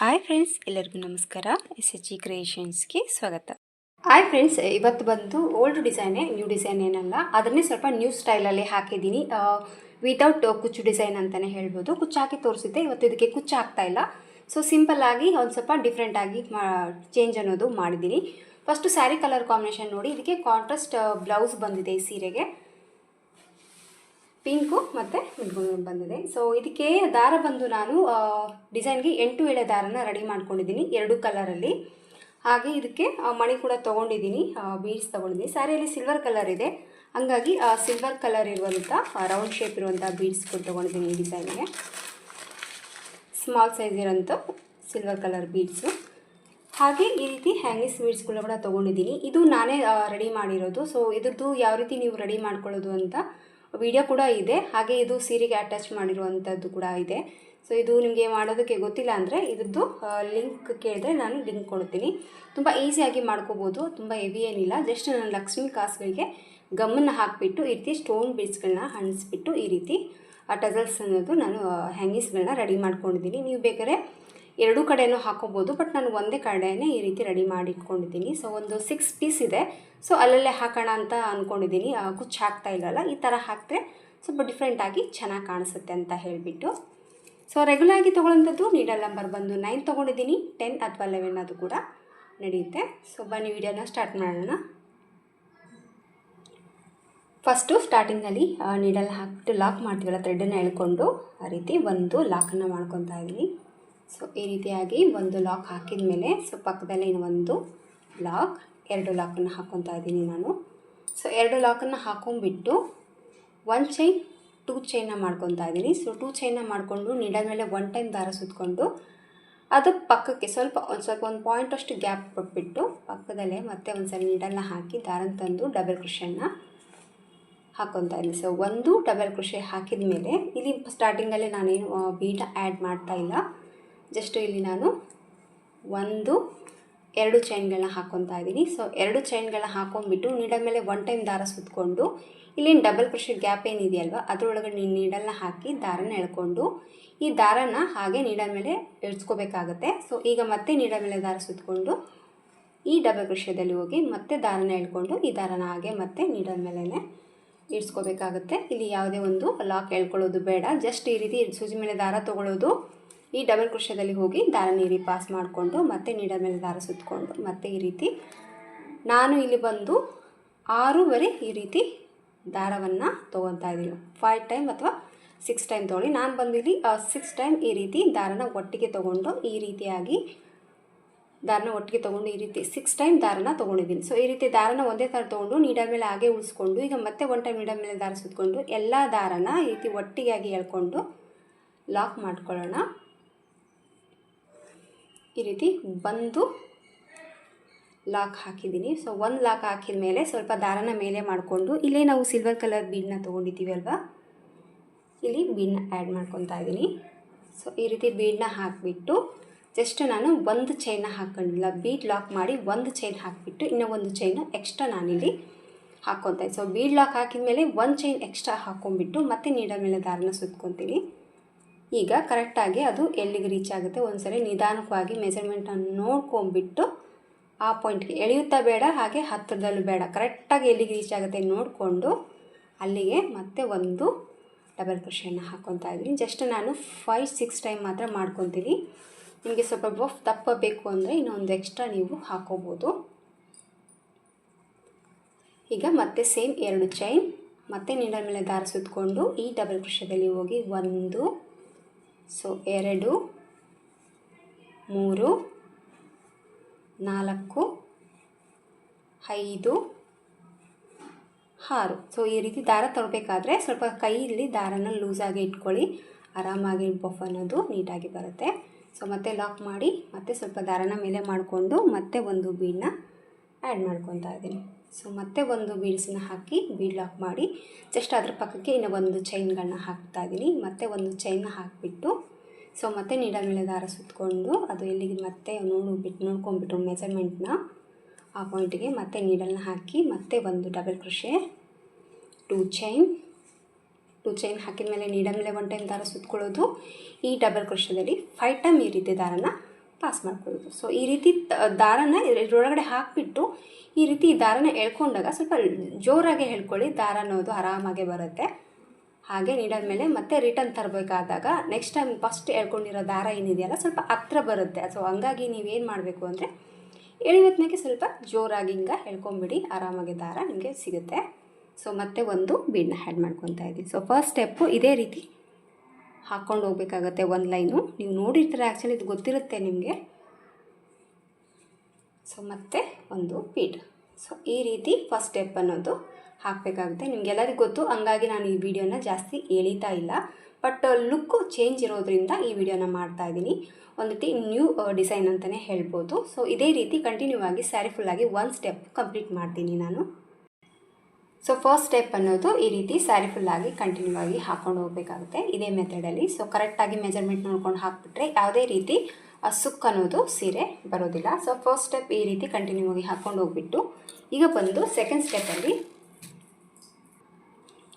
Hi friends ಎಲ್ಲರಿಗೂ ನಮಸ್ಕಾರ. S H G ಕ್ರಿಯೇಷನ್ಸ್ಗೆ ಸ್ವಾಗತ. ಹಾಯ್ ಫ್ರೆಂಡ್ಸ್ ಇವತ್ತು ಬಂದು ಓಲ್ಡ್ ಡಿಸೈನೇ ನ್ಯೂ ಡಿಸೈನ್ ಏನಲ್ಲ, ಅದನ್ನೇ ಸ್ವಲ್ಪ ನ್ಯೂ ಸ್ಟೈಲಲ್ಲಿ ಹಾಕಿದ್ದೀನಿ. ವಿತೌಟ್ ಕುಚ್ಚು ಡಿಸೈನ್ ಅಂತಲೇ ಹೇಳ್ಬೋದು. ಕುಚ್ಚು ಹಾಕಿ ತೋರಿಸಿದ್ದೆ ಇವತ್ತು ಇದಕ್ಕೆ ಕುಚ್ಚು ಹಾಕ್ತಾ ಇಲ್ಲ. ಸೊ ಸಿಂಪಲ್ಲಾಗಿ ಒಂದು ಸ್ವಲ್ಪ ಡಿಫ್ರೆಂಟಾಗಿ ಮಾ ಚೇಂಜ್ ಅನ್ನೋದು ಮಾಡಿದ್ದೀನಿ. ಫಸ್ಟು ಸ್ಯಾರಿ ಕಲರ್ ಕಾಂಬಿನೇಷನ್ ನೋಡಿ. ಇದಕ್ಕೆ ಕಾಂಟ್ರಾಸ್ಟ್ ಬ್ಲೌಸ್ ಬಂದಿದೆ ಈ ಸೀರೆಗೆ. ಪಿಂಕು ಮತ್ತು ಬಂದಿದೆ. ಸೊ ಇದಕ್ಕೆ ದಾರ ಬಂದು ನಾನು ಡಿಸೈನ್ಗೆ ಎಂಟು ಎಳೆ ದಾರನ ರೆಡಿ ಮಾಡ್ಕೊಂಡಿದ್ದೀನಿ ಎರಡು ಕಲರಲ್ಲಿ. ಹಾಗೆ ಇದಕ್ಕೆ ಮಣಿ ಕೂಡ ತೊಗೊಂಡಿದ್ದೀನಿ ಬೀಡ್ಸ್ ತೊಗೊಂಡಿದ್ದೀನಿ. ಸ್ಯಾರಿಯಲ್ಲಿ ಸಿಲ್ವರ್ ಕಲರ್ ಇದೆ. ಹಂಗಾಗಿ ಸಿಲ್ವರ್ ಕಲರ್ ಇರುವಂಥ ರೌಂಡ್ ಶೇಪ್ ಇರುವಂಥ ಬೀಡ್ಸ್ ಕೂಡ ತೊಗೊಂಡಿದ್ದೀನಿ ಈ ಡಿಸೈನ್ಗೆ. ಸ್ಮಾಲ್ ಸೈಜ್ ಇರೋಂಥ ಸಿಲ್ವರ್ ಕಲರ್ ಬೀಡ್ಸು. ಹಾಗೆ ಈ ರೀತಿ ಹ್ಯಾಂಗಿಸ್ ಬೀಡ್ಸ್ಗಳನ್ನ ಕೂಡ ತೊಗೊಂಡಿದ್ದೀನಿ. ಇದು ನಾನೇ ರೆಡಿ ಮಾಡಿರೋದು. ಸೊ ಇದ್ರದ್ದು ಯಾವ ರೀತಿ ನೀವು ರೆಡಿ ಮಾಡ್ಕೊಳ್ಳೋದು ಅಂತ ವಿಡಿಯೋ ಕೂಡ ಇದೆ. ಹಾಗೆ ಇದು ಸೀರೆಗೆ ಅಟ್ಯಾಚ್ ಮಾಡಿರುವಂಥದ್ದು ಕೂಡ ಇದೆ. ಸೊ ಇದು ನಿಮಗೆ ಮಾಡೋದಕ್ಕೆ ಗೊತ್ತಿಲ್ಲ ಅಂದರೆ ಇದ್ರದ್ದು ಲಿಂಕ್ ಕೇಳಿದ್ರೆ ನಾನು ಲಿಂಕ್ ಕೊಡ್ತೀನಿ. ತುಂಬ ಈಸಿಯಾಗಿ ಮಾಡ್ಕೋಬೋದು. ತುಂಬ ಹೆವಿ ಏನಿಲ್ಲ. ಜಸ್ಟ್ ನಾನು ಲಕ್ಷ್ಮಿ ಕಾಸುಗಳಿಗೆ ಗಮ್ಮನ್ನು ಹಾಕಿಬಿಟ್ಟು, ಈ ರೀತಿ ಸ್ಟೋನ್ ಬೀಡ್ಸ್ಗಳನ್ನ ಹಣಿಸ್ಬಿಟ್ಟು ಈ ರೀತಿ ಆ ಟಜಲ್ಸ್ ಅನ್ನೋದು ನಾನು ಹ್ಯಾಂಗಿಸ್ಗಳನ್ನ ರೆಡಿ ಮಾಡ್ಕೊಂಡಿದ್ದೀನಿ. ನೀವು ಬೇಕಾದ್ರೆ ಎರಡೂ ಕಡೆಯೂ ಹಾಕೋಬೋದು, ಬಟ್ ನಾನು ಒಂದೇ ಕಡೆಯೇ ಈ ರೀತಿ ರೆಡಿ ಮಾಡಿ ಇಟ್ಕೊಂಡಿದ್ದೀನಿ ಸೊ ಒಂದು ಸಿಕ್ಸ್ ಪೀಸ್ ಇದೆ. ಸೊ ಅಲ್ಲಲ್ಲೇ ಹಾಕೋಣ ಅಂತ ಅಂದ್ಕೊಂಡಿದ್ದೀನಿ ಕುಚ್ಚು ಹಾಕ್ತಾ ಇಲ್ಲಲ್ಲ, ಈ ಥರ ಹಾಕಿದ್ರೆ ಸ್ವಲ್ಪ ಡಿಫ್ರೆಂಟಾಗಿ ಚೆನ್ನಾಗಿ ಕಾಣಿಸುತ್ತೆ ಅಂತ ಹೇಳಿಬಿಟ್ಟು. ಸೊ ಆಗಿ ತೊಗೊಳ್ಳೋಂಥದ್ದು ನೀಡಲ್ ನಂಬರ್ ಬಂದು ನೈನ್ ತೊಗೊಂಡಿದ್ದೀನಿ. ಟೆನ್ ಅಥವಾ ಲೆವೆನ್ ಅದು ಕೂಡ ನಡೆಯುತ್ತೆ. ಸೊ ಬನ್ನಿ, ವಿಡಿಯೋನ ಸ್ಟಾರ್ಟ್ ಮಾಡೋಣ. ಫಸ್ಟು ಸ್ಟಾರ್ಟಿಂಗಲ್ಲಿ ನೀಡಲ್ ಹಾಕ್ಬಿಟ್ಟು ಲಾಕ್ ಮಾಡ್ತೀವಲ್ಲ ಥ್ರೆಡನ್ನು ಎಳ್ಕೊಂಡು, ಆ ರೀತಿ ಒಂದು ಲಾಕನ್ನು ಮಾಡ್ಕೊತಾ ಇದ್ದೀನಿ. ಸೊ ಈ ರೀತಿಯಾಗಿ ಒಂದು ಲಾಕ್ ಹಾಕಿದ ಮೇಲೆ ಸೊ ಪಕ್ಕದಲ್ಲಿ ಒಂದು ಲಾಕ್ ಎರಡು ಲಾಕನ್ನು ಹಾಕ್ಕೊತಾ ಇದ್ದೀನಿ ನಾನು. ಸೊ ಎರಡು ಲಾಕನ್ನು ಹಾಕೊಂಡ್ಬಿಟ್ಟು ಒನ್ ಚೈನ್ ಟೂ ಚೈನ್ನ ಮಾಡ್ಕೊತಾ ಇದ್ದೀನಿ. ಸೊ ಟೂ ಚೈನ್ನ ಮಾಡಿಕೊಂಡು ನೀಡಾದ ಮೇಲೆ ಒನ್ ಟೈಮ್ ದಾರ ಸುತ್ತಕೊಂಡು ಅದು ಪಕ್ಕಕ್ಕೆ ಸ್ವಲ್ಪ ಒಂದು ಸ್ವಲ್ಪ ಒಂದು ಪಾಯಿಂಟ್ ಅಷ್ಟು ಗ್ಯಾಪ್ ಕೊಟ್ಬಿಟ್ಟು ಪಕ್ಕದಲ್ಲೇ ಮತ್ತೆ ಒಂದು ಸಲ ಹಾಕಿ ದಾರನ ತಂದು ಡಬಲ್ ಕೃಷಿಯನ್ನು ಹಾಕ್ಕೊತಾ ಇದ್ದೀನಿ. ಸೊ ಒಂದು ಡಬಲ್ ಕೃಷಿ ಹಾಕಿದ ಮೇಲೆ ಇಲ್ಲಿ ಸ್ಟಾರ್ಟಿಂಗಲ್ಲೇ ನಾನೇನು ಬೀಟ ಆ್ಯಡ್ ಮಾಡ್ತಾ ಇಲ್ಲ. ಜಸ್ಟ್ ಇಲ್ಲಿ ನಾನು ಒಂದು, ಎರಡು ಚೈನ್ಗಳನ್ನ ಹಾಕ್ಕೊತಾ ಇದ್ದೀನಿ. ಸೊ ಎರಡು ಚೈನ್ಗಳನ್ನ ಹಾಕೊಂಡ್ಬಿಟ್ಟು ನೀಡಲ್ ಮೇಲೆ ಒನ್ ಟೈಮ್ ದಾರ ಸುತ್ತಕೊಂಡು ಇಲ್ಲಿನ ಡಬಲ್ ಕ್ರೋಶೆ ಗ್ಯಾಪ್ ಏನಿದೆಯಲ್ವ ಅದರೊಳಗಡೆ ನೀ ನೀಡಲ್ನ ಹಾಕಿ ದಾರನ ಎಳ್ಕೊಂಡು, ಈ ದಾರನ ಹಾಗೆ ನೀಡಲ್ ಮೇಲೆ ಇಳಿಸ್ಕೋಬೇಕಾಗತ್ತೆ ಸೊ ಈಗ ಮತ್ತೆ ನೀಡಲ್ ಮೇಲೆ ದಾರ ಸುತ್ತಕೊಂಡು ಈ ಡಬಲ್ ಕ್ರೋಶದಲ್ಲಿ ಹೋಗಿ ಮತ್ತೆ ದಾರನ ಎಳ್ಕೊಂಡು, ಈ ದಾರನ ಹಾಗೆ ಮತ್ತೆ ನೀಡಲ್ ಮೇಲೇ ಇಡ್ಸ್ಕೋಬೇಕಾಗುತ್ತೆ ಇಲ್ಲಿ ಯಾವುದೇ ಒಂದು ಲಾಕ್ ಎಳ್ಕೊಳ್ಳೋದು ಬೇಡ. ಜಸ್ಟ್ ಈ ರೀತಿ ಸೂಜಿ ಮೇಲೆ ದಾರ ತೊಗೊಳ್ಳೋದು ಈ ಡಬಲ್ ಕೃಷ್ಯದಲ್ಲಿ ಹೋಗಿ ದಾರ ನೀರಿ ಪಾಸ್ ಮಾಡಿಕೊಂಡು ಮತ್ತೆ ನೀಡ ಮೇಲೆ ದಾರ ಸುತ್ತಕೊಂಡು ಮತ್ತೆ ಈ ರೀತಿ ನಾನು ಇಲ್ಲಿ ಬಂದು ಆರೂವರೆ ಈ ರೀತಿ ದಾರವನ್ನು ತೊಗೊತಾ ಇದ್ದೀನಿ. ಫೈವ್ ಟೈಮ್ ಅಥವಾ ಸಿಕ್ಸ್ ಟೈಮ್ ತೊಗೊಳ್ಳಿ. ನಾನು ಬಂದು ಇಲ್ಲಿ ಸಿಕ್ಸ್ ಟೈಮ್ ಈ ರೀತಿ ದಾರನ ಒಟ್ಟಿಗೆ ತೊಗೊಂಡು ಈ ರೀತಿಯಾಗಿ ದಾರನ ಒಟ್ಟಿಗೆ ತೊಗೊಂಡು ಈ ರೀತಿ ಸಿಕ್ಸ್ ಟೈಮ್ ದಾರನ ತೊಗೊಂಡಿದ್ದೀನಿ. ಸೊ ಈ ರೀತಿ ದಾರನ ಒಂದೇ ಥರ ತೊಗೊಂಡು ನೀಡ ಮೇಲೆ ಹಾಗೆ ಉಳಿಸ್ಕೊಂಡು, ಈಗ ಮತ್ತೆ ಒನ್ ಟೈಮ್ ನೀಡ ಮೇಲೆ ದಾರ ಸುತ್ತಕೊಂಡು ಎಲ್ಲ ದಾರನ ಈ ರೀತಿ ಒಟ್ಟಿಗೆಯಾಗಿ ಎಳ್ಕೊಂಡು ಲಾಕ್ ಮಾಡ್ಕೊಳ್ಳೋಣ. ಈ ರೀತಿ ಬಂದು ಲಾಕ್ ಹಾಕಿದ್ದೀನಿ. ಸೊ ಒಂದು ಲಾಕ್ ಹಾಕಿದ ಮೇಲೆ ಸ್ವಲ್ಪ ದಾರನ ಮೇಲೆ ಮಾಡಿಕೊಂಡು ಇಲ್ಲೇ ನಾವು ಸಿಲ್ವರ್ ಕಲರ್ ಬೀಡನ್ನ ತೊಗೊಂಡಿದ್ದೀವಿ ಅಲ್ವಾ? ಇಲ್ಲಿ ಬೀಡನ್ನ ಆ್ಯಡ್ ಮಾಡ್ಕೊತಾ ಇದ್ದೀನಿ. ಸೊ ಈ ರೀತಿ ಬೀಡನ್ನ ಹಾಕಿಬಿಟ್ಟು ಜಸ್ಟ್ ನಾನು ಒಂದು ಚೈನ ಹಾಕ್ಕೊಂಡಿಲ್ಲ ಬೀಡ್ ಲಾಕ್ ಮಾಡಿ ಒಂದು ಚೈನ್ ಹಾಕಿಬಿಟ್ಟು ಇನ್ನೂ ಒಂದು ಚೈನ ಎಕ್ಸ್ಟ್ರಾ ನಾನಿಲ್ಲಿ ಹಾಕ್ಕೊತಾ ಸೊ ಬೀಡ್ ಲಾಕ್ ಹಾಕಿದ ಮೇಲೆ ಒಂದು ಚೈನ್ ಎಕ್ಸ್ಟ್ರಾ ಹಾಕ್ಕೊಂಬಿಟ್ಟು ಮತ್ತೆ ನೀಡಲ್ ಮೇಲೆ ದಾರನ ಸುತ್ಕೊತೀನಿ. ಈಗ ಕರೆಕ್ಟಾಗಿ ಅದು ಎಲ್ಲಿಗೆ ರೀಚ್ ಆಗುತ್ತೆ? ಒಂದ್ಸರಿ ನಿಧಾನವಾಗಿ ಮೆಸರ್ಮೆಂಟನ್ನು ನೋಡ್ಕೊಂಬಿಟ್ಟು ಆ ಪಾಯಿಂಟ್ಗೆ ಎಳೆಯುತ್ತಾ ಬೇಡ, ಹಾಗೆ ಹತ್ತಿರದಲ್ಲೂ ಬೇಡ. ಕರೆಕ್ಟಾಗಿ ಎಲ್ಲಿಗೆ ರೀಚ್ ಆಗುತ್ತೆ ನೋಡಿಕೊಂಡು ಅಲ್ಲಿಗೆ ಮತ್ತೆ ಒಂದು ಡಬಲ್ ಕ್ರೋಶೆಯನ್ನು ಹಾಕ್ಕೊತಾ ಇದ್ದೀನಿ. ಜಸ್ಟ್ ನಾನು ಫೈವ್ ಸಿಕ್ಸ್ ಟೈಮ್ ಮಾತ್ರ ಮಾಡ್ಕೊತೀನಿ. ನಿಮಗೆ ಸ್ವಲ್ಪ ಬಫ್ ತಪ್ಪಬೇಕು ಅಂದರೆ ಇನ್ನೊಂದು ಎಕ್ಸ್ಟ್ರಾ ನೀವು ಹಾಕೋಬೋದು. ಈಗ ಮತ್ತೆ ಸೇಮ್ ಎರಡು ಚೈನ್ ಮತ್ತೆ ನೀಡಲ್ ಮೇಲೆ ದಾರ ಸುತ್ತಕೊಂಡು ಈ ಡಬಲ್ ಕ್ರೋಶದಲ್ಲಿ ಹೋಗಿ ಒಂದು ಸೊ ಎರಡು, ಮೂರು, ನಾಲ್ಕು, ಐದು, ಆರು. ಸೊ ಈ ರೀತಿ ದಾರ ತರಬೇಕಾದ್ರೆ ಸ್ವಲ್ಪ ಕೈಯಲ್ಲಿ ದಾರನ ಲೂಸಾಗಿ ಇಟ್ಕೊಳ್ಳಿ. ಆರಾಮಾಗಿ ಬಫ್ ಅನ್ನೋದು ನೀಟಾಗಿ ಬರುತ್ತೆ. ಸೊ ಮತ್ತೆ ಲಾಕ್ ಮಾಡಿ ಮತ್ತೆ ಸ್ವಲ್ಪ ದಾರನ ಮೇಲೆ ಮಾಡಿಕೊಂಡು ಮತ್ತೆ ಒಂದು ಬೀಡನ್ನ ಆ್ಯಡ್ ಮಾಡ್ಕೊತಾ ಇದ್ದೀನಿ. ಸೊ ಮತ್ತೆ ಒಂದು ಬೀಡ್ಸನ್ನ ಹಾಕಿ ಬೀಡ್ ಲಾಕ್ ಮಾಡಿ, ಜಸ್ಟ್ ಅದ್ರ ಪಕ್ಕಕ್ಕೆ ಇನ್ನು ಒಂದು ಚೈನ್ಗಳನ್ನ ಹಾಕ್ತಾ ಇದ್ದೀನಿ ಮತ್ತೆ ಒಂದು ಚೈನ್ನ ಹಾಕಿಬಿಟ್ಟು ಸೊ ಮತ್ತೆ ನೀಡಲ್ ಮೇಲೆ ದಾರ ಸುತ್ತಕೊಂಡು ಅದು ಎಲ್ಲಿಗೆ ಮತ್ತೆ ನೋಡ್ಬಿಟ್ಟು ನೋಡ್ಕೊಂಬಿಟ್ಟು ಮೆಜರ್ಮೆಂಟ್ನ ಆ ಪಾಯಿಂಟಿಗೆ ಮತ್ತೆ ನೀಡಲ್ನ ಹಾಕಿ, ಮತ್ತೆ ಒಂದು ಡಬಲ್ ಕೃಷಿ ಟೂ ಚೈನ್ ಟೂ ಚೈನ್ ಹಾಕಿದ ಮೇಲೆ ನೀಡಲ್ ಮೇಲೆ ಒನ್ ಟೈಮ್ ದಾರ ಸುತ್ತಕೊಳ್ಳೋದು ಈ ಡಬಲ್ ಕೃಷಿಯಲ್ಲಿ ಫೈವ್ ಟೈಮ್ ಈ ರೀತಿ ದಾರನ ಪಾಸ್ ಮಾಡ್ಕೊಳ್ಳೋದು ಸೊ ಈ ರೀತಿ ದಾರನ ಇದರೊಳಗಡೆ ಹಾಕಿಬಿಟ್ಟು ಈ ರೀತಿ ದಾರನ ಎಳ್ಕೊಂಡಾಗ ಸ್ವಲ್ಪ ಜೋರಾಗಿ ಹೇಳ್ಕೊಳ್ಳಿ ದಾರ ಅನ್ನೋದು ಆರಾಮಾಗೆ ಬರುತ್ತೆ. ಹಾಗೆ ನೀಡಾದ ಮೇಲೆ ಮತ್ತೆ ರಿಟರ್ನ್ ತರಬೇಕಾದಾಗ ನೆಕ್ಸ್ಟ್ ಟೈಮ್ ಫಸ್ಟ್ ಎಳ್ಕೊಂಡಿರೋ ದಾರ ಏನಿದೆಯಲ್ಲ, ಸ್ವಲ್ಪ ಹತ್ರ ಬರುತ್ತೆ. ಸೊ ಹಂಗಾಗಿ ನೀವೇನು ಮಾಡಬೇಕು ಅಂದರೆ ಎಳಿಯೋದ್ನಾಗೆ ಸ್ವಲ್ಪ ಜೋರಾಗಿ ಹಿಂಗೆ ಹೇಳ್ಕೊಂಬಿಡಿ ಆರಾಮಾಗಿ ದಾರ ನಿಮಗೆ ಸಿಗುತ್ತೆ. ಸೊ ಮತ್ತೆ ಒಂದು ಬೀಡನ್ನ ಹ್ಯಾಡ್ ಮಾಡ್ಕೊತಾ ಇದ್ದೀನಿ. ಸೊ ಫಸ್ಟ್ ಸ್ಟೆಪ್ಪು ಇದೇ ರೀತಿ ಹಾಕ್ಕೊಂಡು ಹೋಗ್ಬೇಕಾಗತ್ತೆ ಒಂದು ಲೈನು. ನೀವು ನೋಡಿರ್ತೀರ ಆ್ಯಕ್ಚುಲಿ ಇದು ಗೊತ್ತಿರುತ್ತೆ ನಿಮಗೆ. ಸೊ ಮತ್ತೆ ಒಂದು ಪೀಟ್ ಸೊ ಈ ರೀತಿ ಫಸ್ಟ್ ಸ್ಟೆಪ್ ಅನ್ನೋದು ಹಾಕಬೇಕಾಗುತ್ತೆ. ನಿಮಗೆಲ್ಲರಿಗೂ ಗೊತ್ತು. ಹಂಗಾಗಿ ನಾನು ಈ ವಿಡಿಯೋನ ಜಾಸ್ತಿ ಎಳೀತಾ ಇಲ್ಲ. ಬಟ್ ಲುಕ್ಕು ಚೇಂಜ್ ಇರೋದ್ರಿಂದ ಈ ವಿಡಿಯೋನ ಮಾಡ್ತಾ ಇದ್ದೀನಿ. ಒಂದು ರೀತಿ ನ್ಯೂ ಡಿಸೈನ್ ಅಂತಲೇ ಹೇಳ್ಬೋದು. ಸೊ ಇದೇ ರೀತಿ ಕಂಟಿನ್ಯೂ ಆಗಿ ಸ್ಯಾರಿ ಫುಲ್ಲಾಗಿ ಒನ್ ಸ್ಟೆಪ್ ಕಂಪ್ಲೀಟ್ ಮಾಡ್ತೀನಿ ನಾನು. ಸೊ ಫಸ್ಟ್ ಸ್ಟೆಪ್ ಅನ್ನೋದು ಈ ರೀತಿ ಸ್ಯಾರಿ ಫುಲ್ಲಾಗಿ ಕಂಟಿನ್ಯೂ ಆಗಿ ಹಾಕೊಂಡು ಹೋಗಬೇಕಾಗುತ್ತೆ. ಇದೇ ಮೆಥಡಲ್ಲಿ ಸೊ ಕರೆಕ್ಟಾಗಿ ಮೆಜರ್ಮೆಂಟ್ ನೋಡ್ಕೊಂಡು ಹಾಕ್ಬಿಟ್ರೆ ಯಾವುದೇ ರೀತಿ ಸುಕ್ ಅನ್ನೋದು ಸೀರೆ ಬರೋದಿಲ್ಲ. ಸೊ ಫಸ್ಟ್ ಸ್ಟೆಪ್ ಈ ರೀತಿ ಕಂಟಿನ್ಯೂ ಆಗಿ ಹಾಕ್ಕೊಂಡು ಹೋಗ್ಬಿಟ್ಟು, ಈಗ ಬಂದು ಸೆಕೆಂಡ್ ಸ್ಟೆಪ್ಪಲ್ಲಿ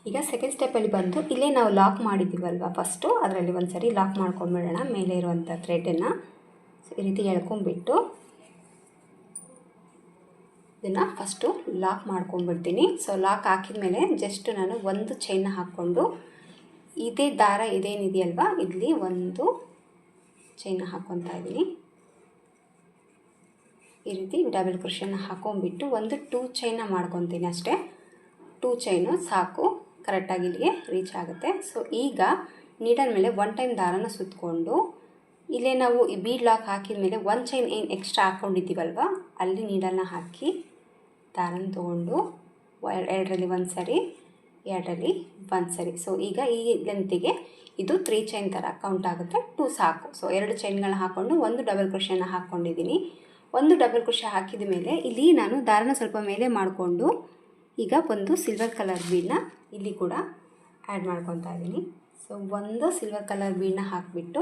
ಈಗ ಸೆಕೆಂಡ್ ಸ್ಟೆಪ್ಪಲ್ಲಿ ಬಂದು ಇಲ್ಲೇ ನಾವು ಲಾಕ್ ಮಾಡಿದ್ದೀವಲ್ವ ಫಸ್ಟು ಅದರಲ್ಲಿ ಒಂದು ಸರಿ ಲಾಕ್ ಮಾಡ್ಕೊಂಡ್ಬಿಡೋಣ ಮೇಲೆ ಇರುವಂಥ ಥ್ರೆಡನ್ನು ಈ ರೀತಿ ಎಳ್ಕೊಂಬಿಟ್ಟು ಇದನ್ನು ಫಸ್ಟು ಲಾಕ್ ಮಾಡ್ಕೊಂಡ್ಬಿಡ್ತೀನಿ. ಸೊ ಲಾಕ್ ಹಾಕಿದ ಮೇಲೆ ಜಸ್ಟ್ ನಾನು ಒಂದು ಚೈನ್ನ ಹಾಕ್ಕೊಂಡು ಇದೇ ದಾರ ಇದೇನಿದೆಯಲ್ವ, ಇಲ್ಲಿ ಒಂದು ಚೈನ್ನ ಹಾಕ್ಕೊತಾ ಇದ್ದೀನಿ. ಈ ರೀತಿ ಡಬಲ್ ಕ್ರೋಶನ ಹಾಕೊಂಡ್ಬಿಟ್ಟು ಒಂದು ಟೂ ಚೈನ ಮಾಡ್ಕೊತೀನಿ ಅಷ್ಟೇ. ಟೂ ಚೈನು ಸಾಕು ಕರೆಕ್ಟಾಗಿ ಇಲ್ಲಿಗೆ ರೀಚ್ ಆಗುತ್ತೆ. ಸೊ ಈಗ ನೀಡಲ್ ಮೇಲೆ ಒನ್ ಟೈಮ್ ದಾರನ ಸುತ್ತಕೊಂಡು ಇಲ್ಲೇ ನಾವು ಈ ಬೀಡ್ ಲಾಕ್ ಹಾಕಿದ ಮೇಲೆ ಒಂದು ಚೈನ್ ಏನು ಎಕ್ಸ್ಟ್ರಾ ಹಾಕ್ಕೊಂಡಿದ್ದೀವಲ್ವ ಅಲ್ಲಿ ನೀಡಲ್ನ ಹಾಕಿ, ದಾರನ ತೊಗೊಂಡು ಎರಡರಲ್ಲಿ ಒಂದು ಸರಿ, ಎರಡರಲ್ಲಿ ಒಂದು ಸರಿ. ಸೊ ಈಗ ಈ ಲೆಂತಿಗೆ ಇದು ತ್ರೀ ಚೈನ್ ಥರ ಕೌಂಟ್ ಆಗುತ್ತೆ. ಟೂ ಸಾಕು. ಸೊ ಎರಡು ಚೈನ್ಗಳನ್ನ ಹಾಕ್ಕೊಂಡು ಒಂದು ಡಬಲ್ ಕ್ರೋಶನ ಹಾಕ್ಕೊಂಡಿದ್ದೀನಿ ಒಂದು ಡಬಲ್ ಕ್ರೋಶ ಹಾಕಿದ ಮೇಲೆ ಇಲ್ಲಿ ನಾನು ದಾರನ ಸ್ವಲ್ಪ ಮೇಲೆ ಮಾಡಿಕೊಂಡು, ಈಗ ಒಂದು ಸಿಲ್ವರ್ ಕಲರ್ ಬೀಡನ್ನ ಇಲ್ಲಿ ಕೂಡ ಆ್ಯಡ್ ಮಾಡ್ಕೊತಾ ಇದ್ದೀನಿ. ಸೊ ಒಂದು ಸಿಲ್ವರ್ ಕಲರ್ ಬೀಡನ್ನ ಹಾಕಿಬಿಟ್ಟು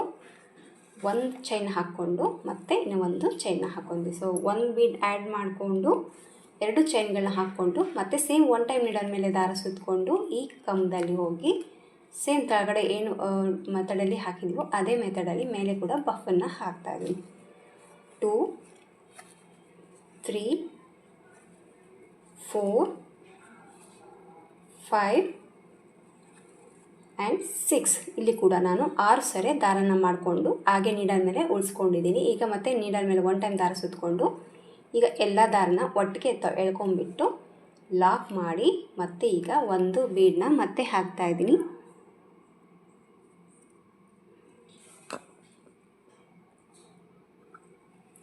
ಒಂದು ಚೈನ್ ಹಾಕ್ಕೊಂಡು ಮತ್ತೆ ಇನ್ನೊಂದು ಒಂದು ಚೈನ್ನ ಹಾಕ್ಕೊಂಡ್ವಿ ಸೊ ಒಂದು ಬೀಡ್ ಆ್ಯಡ್ ಮಾಡಿಕೊಂಡು ಎರಡು ಚೈನ್ಗಳನ್ನ ಹಾಕ್ಕೊಂಡು ಮತ್ತೆ ಸೇಮ್ ಒನ್ ಟೈಮ್ ನೀಡಲ್ ಮೇಲೆ ದಾರ ಸುತ್ತಕೊಂಡು ಈ ಕಂಬದಲ್ಲಿ ಹೋಗಿ ಸೇಮ್ ಕೆಳಗಡೆ ಏನು ಮೆಥಡಲ್ಲಿ ಹಾಕಿದ್ವೋ ಅದೇ ಮೆಥಡಲ್ಲಿ ಮೇಲೆ ಕೂಡ ಬಫನ್ನು ಹಾಕ್ತಾ ಇದ್ದೀನಿ two three four five and six ಇಲ್ಲಿ ಕೂಡ ನಾನು ಆರು ಸರಿ ದಾರನ ಮಾಡಿಕೊಂಡು ಹಾಗೆ ನೀಡಲ್ ಮೇಲೆ ಉಳಿಸ್ಕೊಂಡಿದ್ದೀನಿ. ಈಗ ಮತ್ತೆ ನೀಡಲ್ ಮೇಲೆ ಒನ್ ಟೈಮ್ ದಾರ ಸುತ್ತಕೊಂಡು ಈಗ ಎಲ್ಲ ದಾರನ ಒಟ್ಟಿಗೆ ತ ಎಳ್ಕೊಂಬಿಟ್ಟು ಲಾಕ್ ಮಾಡಿ ಮತ್ತೆ ಈಗ ಒಂದು ಬೀಡನ್ನ ಮತ್ತೆ ಹಾಕ್ತಾ ಇದ್ದೀನಿ.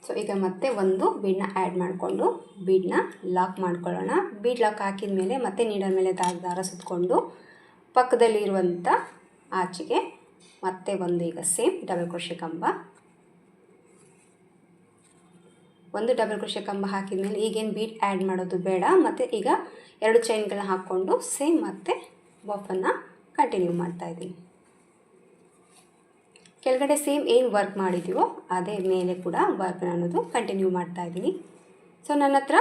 ಸೊ ಈಗ ಮತ್ತೆ ಒಂದು ಬೀಡನ್ನ ಆ್ಯಡ್ ಮಾಡಿಕೊಂಡು ಬೀಡನ್ನ ಲಾಕ್ ಮಾಡ್ಕೊಳ್ಳೋಣ. ಬೀಡ್ ಲಾಕ್ ಹಾಕಿದ ಮೇಲೆ ಮತ್ತೆ ನೀಡಲ್ ಮೇಲೆ ದಾರ ದಾರ ಸುತ್ತಕೊಂಡು ಪಕ್ಕದಲ್ಲಿರುವಂಥ ಆಚೆಗೆ ಮತ್ತೆ ಒಂದು ಈಗ ಸೇಮ್ ಡಬಲ್ ಕೃಷಿ ಕಂಬ. ಒಂದು ಡಬಲ್ ಕೃಷಿ ಕಂಬ ಹಾಕಿದ ಮೇಲೆ ಈಗೇನು ಬೀಟ್ ಆ್ಯಡ್ ಮಾಡೋದು ಬೇಡ. ಮತ್ತು ಈಗ ಎರಡು ಚೈನ್ಗಳನ್ನ ಹಾಕ್ಕೊಂಡು ಸೇಮ್ ಮತ್ತೆ ಬಫನ್ನು ಕಂಟಿನ್ಯೂ ಮಾಡ್ತಾ ಇದ್ದೀನಿ. ಕೆಳಗಡೆ ಸೇಮ್ ಏನು ವರ್ಕ್ ಮಾಡಿದ್ದೀವೋ ಅದೇ ಮೇಲೆ ಕೂಡ ವರ್ಕ್ ಅನ್ನೋದು ಕಂಟಿನ್ಯೂ ಮಾಡ್ತಾ ಇದ್ದೀನಿ. ಸೊ ನನ್ನ ಹತ್ರ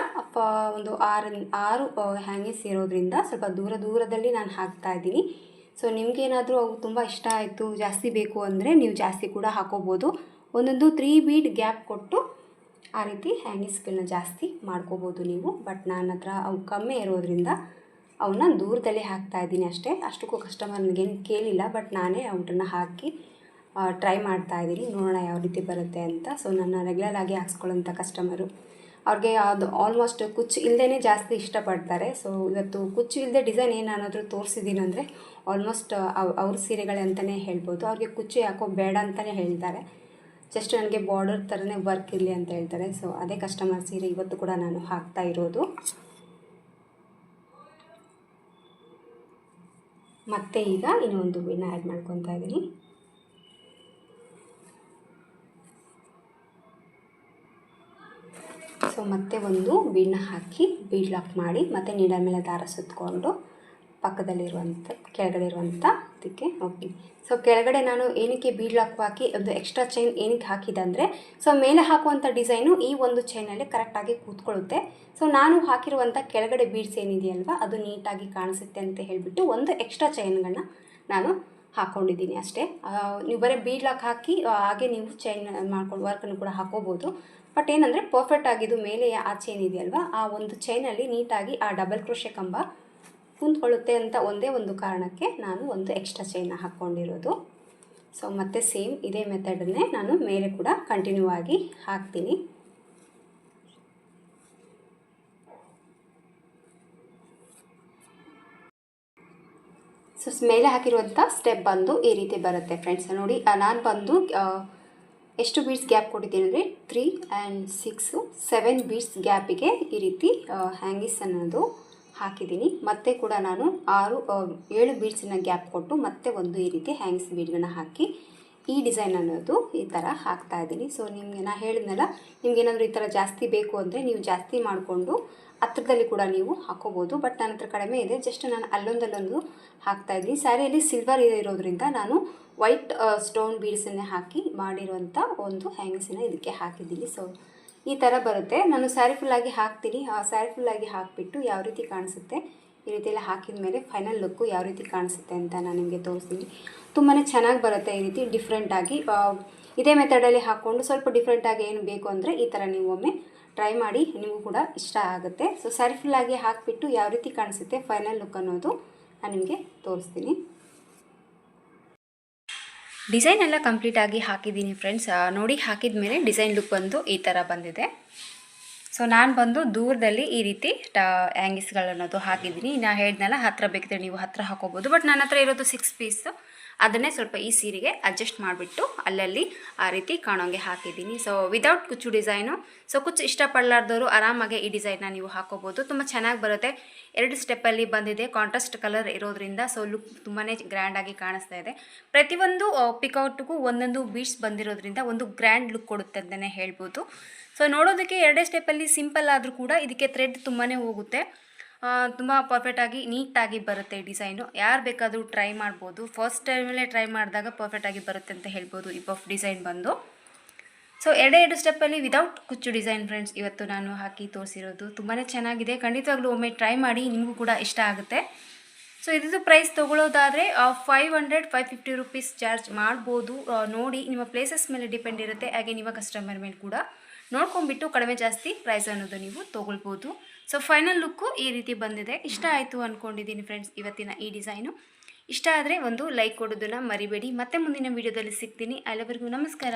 ಒಂದು ಆರು ಆರು ಹ್ಯಾಂಗಿಸ್ ಇರೋದ್ರಿಂದ ಸ್ವಲ್ಪ ದೂರ ದೂರದಲ್ಲಿ ನಾನು ಹಾಕ್ತಾ ಇದ್ದೀನಿ. ಸೊ ನಿಮಗೇನಾದರೂ ಅವು ತುಂಬ ಇಷ್ಟ ಆಯಿತು, ಜಾಸ್ತಿ ಬೇಕು ಅಂದರೆ ನೀವು ಜಾಸ್ತಿ ಕೂಡ ಹಾಕೋಬೋದು. ಒಂದೊಂದು ತ್ರೀ ಬೀಡ್ ಗ್ಯಾಪ್ ಕೊಟ್ಟು ಆ ರೀತಿ ಹ್ಯಾಂಗಿಸ್ಗಳನ್ನ ಜಾಸ್ತಿ ಮಾಡ್ಕೋಬೋದು ನೀವು. ಬಟ್ ನನ್ನ ಹತ್ರ ಅವು ಕಮ್ಮಿ ಇರೋದ್ರಿಂದ ಅವನ್ನ ದೂರದಲ್ಲಿ ಹಾಕ್ತಾ ಇದ್ದೀನಿ ಅಷ್ಟೇ. ಅಷ್ಟಕ್ಕೂ ಕಸ್ಟಮರ್ ನನಗೇನು ಕೇಳಿಲ್ಲ ಬಟ್ ನಾನೇ ಔಟನ್ನು ಹಾಕಿ ಟ್ರೈ ಮಾಡ್ತಾ ಇದ್ದೀನಿ. ನೋಡೋಣ ಯಾವ ರೀತಿ ಬರುತ್ತೆ ಅಂತ. ಸೊ ನನ್ನ ರೆಗ್ಯುಲರ್ ಆಗಿ ಹಾಕ್ಸ್ಕೊಳ್ಳೋಂಥ ಕಸ್ಟಮರು ಅವ್ರಿಗೆ ಅದು ಆಲ್ಮೋಸ್ಟ್ ಕುಚ್ಚು ಇಲ್ಲದೇ ಜಾಸ್ತಿ ಇಷ್ಟಪಡ್ತಾರೆ. ಸೊ ಇವತ್ತು ಕುಚ್ಚು ಇಲ್ಲದೆ ಡಿಸೈನ್ ಏನು ಅನ್ನೋದ್ರು ತೋರಿಸಿದ್ದೀನಿ ಅಂದರೆ ಆಲ್ಮೋಸ್ಟ್ ಅವ್ರ ಸೀರೆಗಳೇ ಅಂತಲೇ ಹೇಳ್ಬೋದು. ಅವ್ರಿಗೆ ಕುಚ್ಚು ಯಾಕೋ ಬೇಡ ಅಂತಲೇ ಹೇಳ್ತಾರೆ. ಜಸ್ಟ್ ನನಗೆ ಬಾರ್ಡರ್ ಥರನೇ ವರ್ಕ್ ಇರಲಿ ಅಂತ ಹೇಳ್ತಾರೆ. ಸೊ ಅದೇ ಕಸ್ಟಮರ್ ಸೀರೆ ಇವತ್ತು ಕೂಡ ನಾನು ಹಾಕ್ತಾ ಇರೋದು. ಮತ್ತೆ ಈಗ ಇನ್ನೊಂದು ವಿನ್ನ ಆ್ಯಡ್ ಮಾಡ್ಕೊತಾ ಇದ್ದೀನಿ. ಸೊ ಮತ್ತೆ ಒಂದು ಬೀಡನ್ನ ಹಾಕಿ ಬೀಡ್ ಲಾಕ್ ಮಾಡಿ, ಮತ್ತೆ ನೀಡ ಮೇಲೆ ದಾರ ಸುತ್ತಕೊಂಡು ಪಕ್ಕದಲ್ಲಿರುವಂಥ ಕೆಳಗಡೆ ಇರುವಂಥ ಇದಕ್ಕೆ ಹೋಗ್ತೀನಿ ಸೊ ಕೆಳಗಡೆ ನಾನು ಏನಕ್ಕೆ ಬೀಡ್ ಲಾಕ್ ಹಾಕಿ, ಒಂದು ಎಕ್ಸ್ಟ್ರಾ ಚೈನ್ ಏನಕ್ಕೆ ಹಾಕಿದೆ ಅಂದರೆ ಸೊ ಮೇಲೆ ಹಾಕುವಂಥ ಡಿಸೈನು ಈ ಒಂದು ಚೈನಲ್ಲಿ ಕರೆಕ್ಟಾಗಿ ಕೂತ್ಕೊಳ್ಳುತ್ತೆ. ಸೊ ನಾನು ಹಾಕಿರುವಂಥ ಕೆಳಗಡೆ ಬೀಡ್ಸ್ ಏನಿದೆಯಲ್ವ, ಅದು ನೀಟಾಗಿ ಕಾಣಿಸುತ್ತೆ ಅಂತ ಹೇಳಿಬಿಟ್ಟು ಒಂದು ಎಕ್ಸ್ಟ್ರಾ ಚೈನ್ಗಳನ್ನ ನಾನು ಹಾಕ್ಕೊಂಡಿದ್ದೀನಿ ಅಷ್ಟೇ. ನೀವು ಬರೀ ಬೀಡ್ ಲಾಕ್ ಹಾಕಿ ಹಾಗೆ ನೀವು ಚೈನ್ ಮಾಡ್ಕೊಂಡು ವರ್ಕನ್ನು ಕೂಡ ಹಾಕೋಬೋದು. ಬಟ್ ಏನಂದರೆ ಪರ್ಫೆಕ್ಟ್ ಆಗಿದ್ದು ಮೇಲೆ ಆ ಚೈನ್ ಇದೆಯಲ್ವಾ ಆ ಒಂದು ಚೈನಲ್ಲಿ ನೀಟಾಗಿ ಆ ಡಬಲ್ ಕ್ರೋಶೆ ಕಂಬ ಕುಂತ್ಕೊಳ್ಳುತ್ತೆ ಅಂತ ಒಂದೇ ಒಂದು ಕಾರಣಕ್ಕೆ ನಾನು ಒಂದು ಎಕ್ಸ್ಟ್ರಾ ಚೈನ್ನ ಹಾಕ್ಕೊಂಡಿರೋದು ಸೊ ಮತ್ತೆ ಸೇಮ್ ಇದೇ ಮೆಥಡನ್ನೇ ನಾನು ಮೇಲೆ ಕೂಡ ಕಂಟಿನ್ಯೂ ಆಗಿ ಹಾಕ್ತೀನಿ. ಸೊ ಮೇಲೆ ಹಾಕಿರುವಂಥ ಸ್ಟೆಪ್ ಬಂದು ಈ ರೀತಿ ಬರುತ್ತೆ ಫ್ರೆಂಡ್ಸ್ ನೋಡಿ ನಾನು ಬಂದು ಎಷ್ಟು ಬೀಡ್ಸ್ ಗ್ಯಾಪ್ ಕೊಟ್ಟಿದ್ದೀನಿ ಅಂದರೆ three and six seven beads ಗ್ಯಾಪಿಗೆ ಈ ರೀತಿ ಹ್ಯಾಂಗಿಸ್ ಅನ್ನೋದು ಹಾಕಿದ್ದೀನಿ. ಮತ್ತೆ ಕೂಡ ನಾನು ಆರು ಏಳು ಬೀಡ್ಸನ್ನ ಗ್ಯಾಪ್ ಕೊಟ್ಟು ಮತ್ತೆ ಒಂದು ಈ ರೀತಿ ಹ್ಯಾಂಗಿಸ್ ಬೀಡ್ಗಳನ್ನ ಹಾಕಿ ಈ ಡಿಸೈನ್ ಅನ್ನೋದು ಈ ಥರ ಹಾಕ್ತಾ ಇದ್ದೀನಿ. ಸೊ ನಿಮಗೆ ನಾ ಹೇಳಿದ್ನಲ್ಲ ನಿಮ್ಗೇನಾದರೂ ಈ ಥರ ಜಾಸ್ತಿ ಬೇಕು ಅಂದರೆ ನೀವು ಜಾಸ್ತಿ ಮಾಡಿಕೊಂಡು ಹತ್ರದಲ್ಲಿ ಕೂಡ ನೀವು ಹಾಕೋಬೋದು. ಬಟ್ ನನ್ನ ಹತ್ರ ಕಡಿಮೆ ಇದೆ. ಜಸ್ಟ್ ನಾನು ಅಲ್ಲೊಂದಲ್ಲೊಂದು ಹಾಕ್ತಾ ಇದ್ದೀನಿ. ಸ್ಯಾರಿಯಲ್ಲಿ ಸಿಲ್ವರ್ ಇರೋದ್ರಿಂದ ನಾನು ವೈಟ್ ಸ್ಟೋನ್ ಬೀಡ್ಸನ್ನೇ ಹಾಕಿ ಮಾಡಿರುವಂಥ ಒಂದು ಹ್ಯಾಂಗ್ಸನ್ನ ಇದಕ್ಕೆ ಹಾಕಿದ್ದೀನಿ. ಸೊ ಈ ಥರ ಬರುತ್ತೆ. ನಾನು ಸ್ಯಾರಿ ಫುಲ್ಲಾಗಿ ಹಾಕ್ತೀನಿ. ಆ ಸ್ಯಾರಿ ಫುಲ್ಲಾಗಿ ಹಾಕಿಬಿಟ್ಟು ಯಾವ ರೀತಿ ಕಾಣಿಸುತ್ತೆ? ಈ ರೀತಿ ಎಲ್ಲ ಹಾಕಿದ ಮೇಲೆ ಫೈನಲ್ ಲುಕ್ಕು ಯಾವ ರೀತಿ ಕಾಣಿಸುತ್ತೆ ಅಂತ ನಾನು ನಿಮಗೆ ತೋರಿಸ್ತೀನಿ. ತುಂಬಾ ಚೆನ್ನಾಗಿ ಬರುತ್ತೆ ಈ ರೀತಿ ಡಿಫ್ರೆಂಟಾಗಿ ಇದೇ ಮೆಥಡಲ್ಲಿ ಹಾಕ್ಕೊಂಡು ಸ್ವಲ್ಪ ಡಿಫ್ರೆಂಟಾಗಿ ಏನು ಬೇಕು ಅಂದರೆ ಈ ಥರ ನೀವು ಒಮ್ಮೆ ಟ್ರೈ ಮಾಡಿ, ನಿಮಗೂ ಕೂಡ ಇಷ್ಟ ಆಗುತ್ತೆ. ಸೊ ಫುಲ್ಲಾಗಿ ಹಾಕಿಬಿಟ್ಟು ಯಾವ ರೀತಿ ಕಾಣಿಸುತ್ತೆ ಫೈನಲ್ ಲುಕ್ ಅನ್ನೋದು ನಾನು ನಿಮಗೆ ತೋರಿಸ್ತೀನಿ. ಡಿಸೈನ್ ಎಲ್ಲ ಕಂಪ್ಲೀಟಾಗಿ ಹಾಕಿದ್ದೀನಿ ಫ್ರೆಂಡ್ಸ್ ನೋಡಿ ಹಾಕಿದ ಮೇಲೆ ಡಿಸೈನ್ ಲುಕ್ ಬಂದು ಈ ಥರ ಬಂದಿದೆ. ಸೊ ನಾನು ಬಂದು ದೂರದಲ್ಲಿ ಈ ರೀತಿ, ಟ ಆ್ಯಂಗಿಸ್ಗಳನ್ನೋದು ಹಾಕಿದ್ದೀನಿ. ನಾನು ಹೇಳಿದ್ನಲ್ಲ ಹತ್ತಿರ ಬೇಕಿದ್ರೆ ನೀವು ಹತ್ತಿರ ಹಾಕೋಬೋದು. ಬಟ್ ನನ್ನ ಹತ್ರ ಇರೋದು ಸಿಕ್ಸ್ ಪೀಸು ಅದನ್ನೇ ಸ್ವಲ್ಪ ಈ ಸೀರೆಗೆ ಅಡ್ಜಸ್ಟ್ ಮಾಡಿಬಿಟ್ಟು ಅಲ್ಲಲ್ಲಿ ಆ ರೀತಿ ಕಾಣೋಂಗೆ ಹಾಕಿದ್ದೀನಿ. ಸೊ ವಿದೌಟ್ ಕುಚ್ಚು ಡಿಸೈನು ಸೊ ಕುಚ್ಚು ಇಷ್ಟಪಡಲಾರ್ದವರು ಆರಾಮಾಗಿ ಈ ಡಿಸೈನ್ನ ನೀವು ಹಾಕೋಬೋದು. ತುಂಬ ಚೆನ್ನಾಗಿ ಬರುತ್ತೆ. ಎರಡು ಸ್ಟೆಪ್ಪಲ್ಲಿ ಬಂದಿದೆ. ಕಾಂಟ್ರಾಸ್ಟ್ ಕಲರ್ ಇರೋದ್ರಿಂದ ಸೊ ಲುಕ್ ತುಂಬಾ ಗ್ರ್ಯಾಂಡಾಗಿ ಕಾಣಿಸ್ತಾ ಇದೆ. ಪ್ರತಿಯೊಂದು ಪಿಕೌಟ್ಗೂ ಒಂದೊಂದು ಬೀಟ್ಸ್ ಬಂದಿರೋದ್ರಿಂದ ಒಂದು ಗ್ರ್ಯಾಂಡ್ ಲುಕ್ ಕೊಡುತ್ತೆ ಅಂತಲೇ ಹೇಳ್ಬೋದು. ಸೊ ನೋಡೋದಕ್ಕೆ ಎರಡೇ ಸ್ಟೆಪ್ಪಲ್ಲಿ ಸಿಂಪಲ್ ಆದರೂ ಕೂಡ ಇದಕ್ಕೆ ಥ್ರೆಡ್ ತುಂಬಾ ಹೋಗುತ್ತೆ. ತುಂಬ ಪರ್ಫೆಕ್ಟಾಗಿ ನೀಟಾಗಿ ಬರುತ್ತೆ ಡಿಸೈನು ಯಾರು ಬೇಕಾದರೂ ಟ್ರೈ ಮಾಡ್ಬೋದು. ಫಸ್ಟ್ ಟೈಮಲ್ಲೇ ಟ್ರೈ ಮಾಡಿದಾಗ ಪರ್ಫೆಕ್ಟಾಗಿ ಬರುತ್ತೆ ಅಂತ ಹೇಳ್ಬೋದು ಈ ಪಫ್ ಡಿಸೈನ್ ಬಂದು. ಸೊ ಎರಡೇ ಎರಡು ಸ್ಟೆಪ್ಪಲ್ಲಿ ವಿದೌಟ್ ಕುಚ್ಚು ಡಿಸೈನ್ ಫ್ರೆಂಡ್ಸ್ ಇವತ್ತು ನಾನು ಹಾಕಿ ತೋರಿಸಿರೋದು ತುಂಬಾ ಚೆನ್ನಾಗಿದೆ. ಖಂಡಿತವಾಗ್ಲೂ ಒಮ್ಮೆ ಟ್ರೈ ಮಾಡಿ ನಿಮಗೂ ಕೂಡ ಇಷ್ಟ ಆಗುತ್ತೆ. ಸೊ ಇದ್ರದ್ದು price ತೊಗೊಳ್ಳೋದಾದರೆ five hundred five fifty rupees charge ಮಾಡ್ಬೋದು. ನೋಡಿ ನಿಮ್ಮ ಪ್ಲೇಸಸ್ ಮೇಲೆ ಡಿಪೆಂಡ್ ಇರುತ್ತೆ. ಹಾಗೆ ನಿಮ್ಮ ಕಸ್ಟಮರ್ ಮೇಲೆ ಕೂಡ. ನೋಡ್ಕೊಂಡ್ಬಿಟ್ಟು ಕಡಿಮೆ ಜಾಸ್ತಿ ಪ್ರೈಸ್ ಅನ್ನೋದು ನೀವು ತೊಗೊಳ್ಬೋದು. ಸೊ ಫೈನಲ್ ಲುಕ್ಕು ಈ ರೀತಿ ಬಂದಿದೆ. ಇಷ್ಟ ಆಯಿತು ಅಂದ್ಕೊಂಡಿದ್ದೀನಿ ಫ್ರೆಂಡ್ಸ್ ಇವತ್ತಿನ ಈ ಡಿಸೈನು ಇಷ್ಟ ಆದರೆ ಒಂದು ಲೈಕ್ ಕೊಡೋದನ್ನು ಮರಿಬೇಡಿ. ಮತ್ತೆ ಮುಂದಿನ ವೀಡಿಯೋದಲ್ಲಿ ಸಿಗ್ತೀನಿ. ಅಲ್ಲಿವರೆಗೂ ನಮಸ್ಕಾರ.